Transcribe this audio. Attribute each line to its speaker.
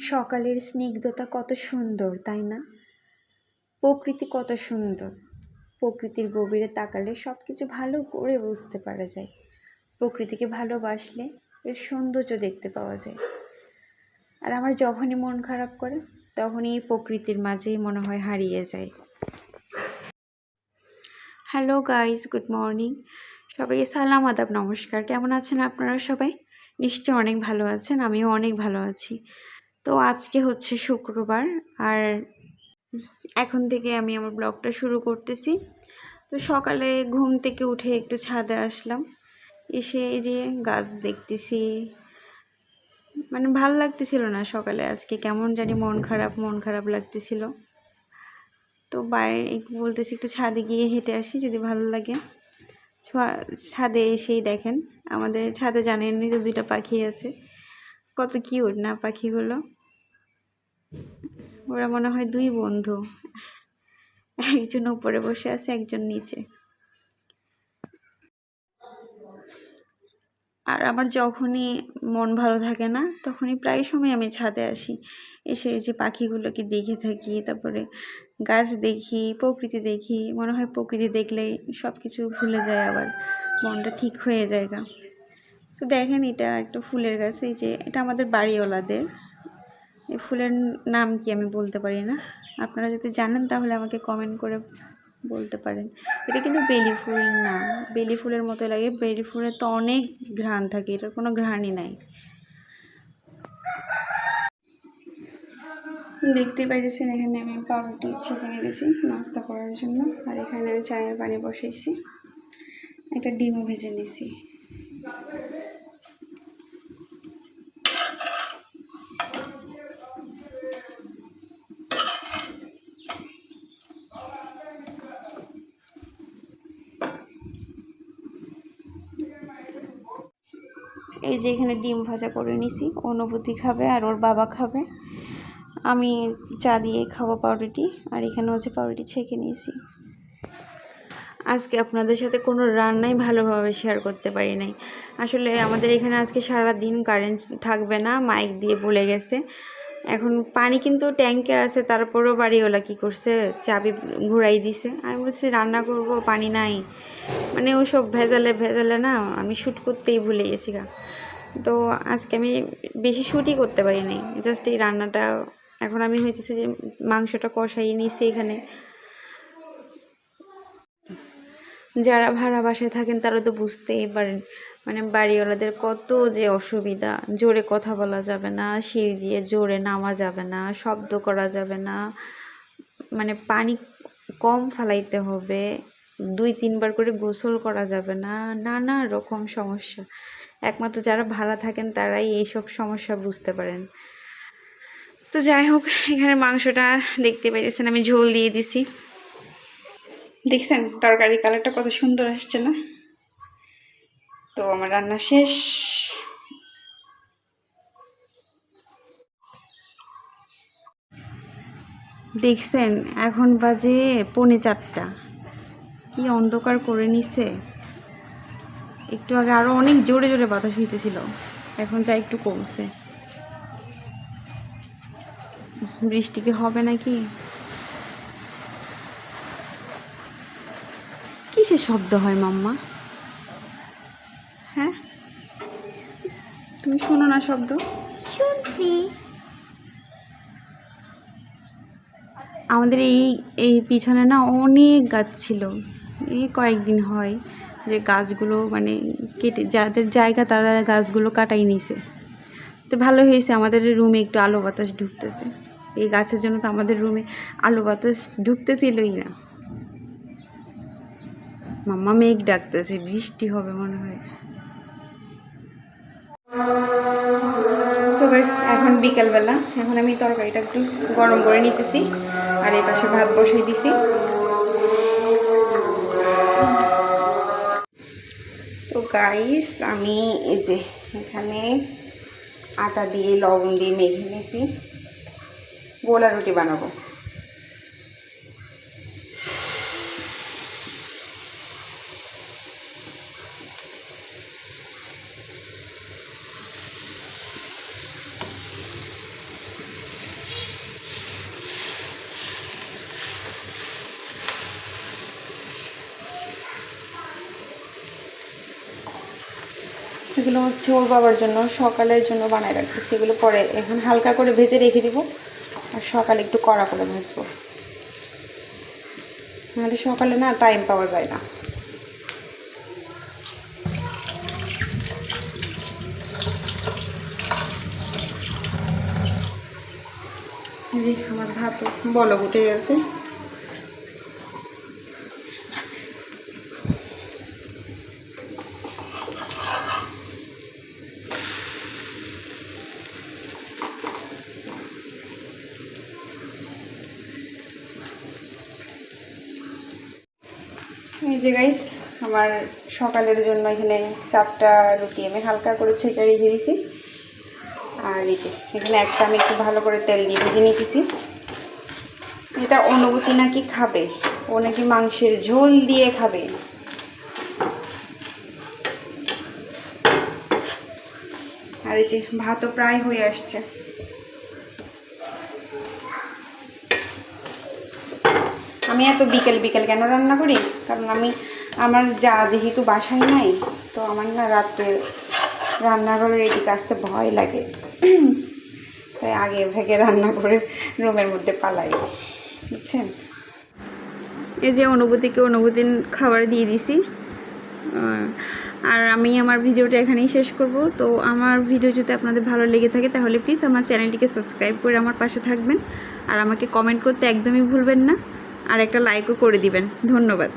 Speaker 1: সকালের স্নিগ্ধতা কত সুন্দর, তাই না? প্রকৃতি কত সুন্দর। প্রকৃতির গভীরে তাকালে সব কিছু ভালো করে বুঝতে পারা যায়। প্রকৃতিকে ভালোবাসলে এর সৌন্দর্য দেখতে পাওয়া যায়। আর আমার যখনই মন খারাপ করে, তখনই প্রকৃতির মাঝেই মনে হয় হারিয়ে যায়। হ্যালো গাইস গুড মর্নিং সবাইকে সালাম, আদাব, নমস্কার। কেমন আছেন আপনারা সবাই? নিশ্চয়ই অনেক ভালো আছেন, আমিও অনেক ভালো আছি। তো আজকে হচ্ছে শুক্রবার আর এখন থেকে আমি আমার ব্লগটা শুরু করতেছি। তো সকালে ঘুম থেকে উঠে একটু ছাদে আসলাম। এসে এই যে গাছ দেখতেছি। মানে ভালো লাগতেছিল না সকালে, আজকে কেমন জানি মন খারাপ মন খারাপ লাগতেছিল। তো বাইরে বলতেছি, একটু ছাদে গিয়ে হেঁটে আসি যদি ভালো লাগে। ছাদে এসেই দেখেন। আমাদের ছাদে জানেনই তো দুইটা পাখি আছে। কত কিউট না পাখিগুলো। ওরা মনে হয় দুই বন্ধু। একজন উপরে বসে আছে, একজন নিচে। আর আমার যখনই মন ভালো থাকে না, তখনই প্রায় সময় আমি ছাদে আসি। এসে যে পাখিগুলোকে দেখে থাকি, তারপরে গাছ দেখি, প্রকৃতি দেখি। মনে হয় প্রকৃতি দেখলেই সব কিছু ভুলে যায় আবার। মনটা ঠিক হয়ে যায় তো দেখেন এটা একটা ফুলের গাছ, এই যে এটা আমাদের বাড়িওয়ালাদের। এই ফুলের নাম কি আমি বলতে পারি না? আপনারা যদি জানেন তাহলে আমাকে কমেন্ট করে বলতে পারেন। এটা কিন্তু বেলি ফুল না বেলি ফুলের মতো লাগে। বেলি ফুলের তো অনেক ঘ্রাণ থাকে। এটার কোনো ঘ্রাণই নাই। দেখতে পাইতেছেন এখানে আমি পাউরুটি ছেঁকে গেছি নাস্তা করার জন্য। আর এখানে আমি চায়ের পানি বসাইছি। একটা ডিমও ভেজে নিছি। এই যে এখানে ডিম ভাজা করে নিছি। অনুভূতি খাবে আর ওর বাবা খাবে। আমি চা দিয়ে খাব পাউরুটি আর এখানে হচ্ছে পাউরুটি ছেঁকে নিয়েছি। আজকে আপনাদের সাথে কোনো রান্নাই ভালোভাবে শেয়ার করতে পারি নাই। আসলে আমাদের এখানে আজকে সারা দিন কারেন্ট থাকবে না মাইক দিয়ে বলে গেছে। এখন পানি কিন্তু ট্যাঙ্কে আছে, তারপরেও বাড়িওয়ালা কী করছে, চাবি ঘুরাই দিছে। আমি বলছি, রান্না করব, পানি নাই। মানে ওসব ভেজালে ভেজালে না আমি শ্যুট করতেই ভুলে গেছি গা। তো আজকে আমি বেশি শ্যুটই করতে পারি নাই। জাস্ট এই রান্নাটা, এখন আমি হইতেছে যে মাংসটা কষাই নিয়েছি এখানে। যারা ভাড়া বাসায় থাকেন তারা তো বুঝতেই পারেন। মানে বাড়িওয়ালাদের কত যে অসুবিধা। জোরে কথা বলা যাবে না, সিঁড়ি দিয়ে জোরে নামা যাবে না, শব্দ করা যাবে না। মানে পানি কম ফালাইতে হবে। দুই, তিনবার করে গোসল করা যাবে না, নানা রকম সমস্যা। একমাত্র যারা ভাড়া থাকেন তারাই এইসব সমস্যা বুঝতে পারেন। তো যাই হোক, এখানে মাংসটা দেখতে পেয়েছেন, আমি ঝোল দিয়ে দিছি। দেখছেন, তরকারি কালারটা কত সুন্দর আসছে না? তো আমার রান্না শেষ। দেখছেন, এখন বাজে পৌনে চারটা। কি অন্ধকার করে নিছে? একটু আগে আরও অনেক জোরে জোরে বাতাস হইতেছিল। এখন যা একটু কমছে। বৃষ্টি কি হবে নাকি? কিসের শব্দ হয় মাম্মা? হ্যাঁ? তুমি শোনো না শব্দ।
Speaker 2: শুনছি।
Speaker 1: আমাদের এই এই পিছনে না অনেক গাছ ছিল। এই কয়েকদিন হয় যে গাছগুলো মানে কেটে, যাদের জায়গা তারা গাছগুলো কাটাই নিছে। তো ভালো হয়েছে, আমাদের রুমে একটু আলো বাতাস ঢুকতেছে। এই গাছের জন্য তো আমাদের রুমে আলো বাতাস ঢুকতেছিলই না। মাম্মা মেঘ ডাকতেছে, বৃষ্টি হবে মনে হয়। এখন বিকালবেলা, এখন আমি তরকারিটা একটু গরম করে নিতেছি, আর এই পাশে ভাত বসাই দিছি। গাইস আমি এই যে এখানে আটা দিয়ে লবণ দিয়ে মেখে নিয়েছি গোলা রুটি বানাবো। এগুলো হচ্ছে ওর বাবার জন্য, সকালের জন্য বানায় রাখতেছি এগুলো পরে এখন হালকা করে ভেজে রেখে দিব আর সকালে একটু কড়া করে ভাজবো। নাহলে সকালে না টাইম পাওয়া যায় না। আমার ভাত বলক উঠে গেছে। এই যে গাইস আমার সকালের জন্য এখানে চারটা রুটি আমি হালকা করে ছেঁকে রেখে দিছি। আর এই যে, এখানে একটা আমি একটু ভালো করে তেল দিয়ে ভেজে নিতেছি। এটা অনুভূতি নাকি খাবে? ও নাকি মাংসের ঝোল দিয়ে খাবে? আর এই যে, ভাতও প্রায় হয়ে আসছে। আমি এত বিকেল বিকেল কেন রান্না করি? কারণ আমি, আমার যা যেহেতু বাসায় নাই, তো আমার না রাত্রে রান্নাঘরের এদিকে আসতে ভয় লাগে। তাই আগে ভেগে রান্না করে রুমের মধ্যে পালাই। বুঝছেন? এই যে অনুভূতিকে অনুভূতির খাবার দিয়ে দিছি। আর আমি আমার ভিডিওটা এখানেই শেষ করব। তো আমার ভিডিও যদি আপনাদের ভালো লেগে থাকে, তাহলে প্লিজ আমার চ্যানেলটিকে সাবস্ক্রাইব করে আমার পাশে থাকবেন। আর আমাকে কমেন্ট করতে একদমই ভুলবেন না। আর একটা লাইকও করে দিবেন। ধন্যবাদ।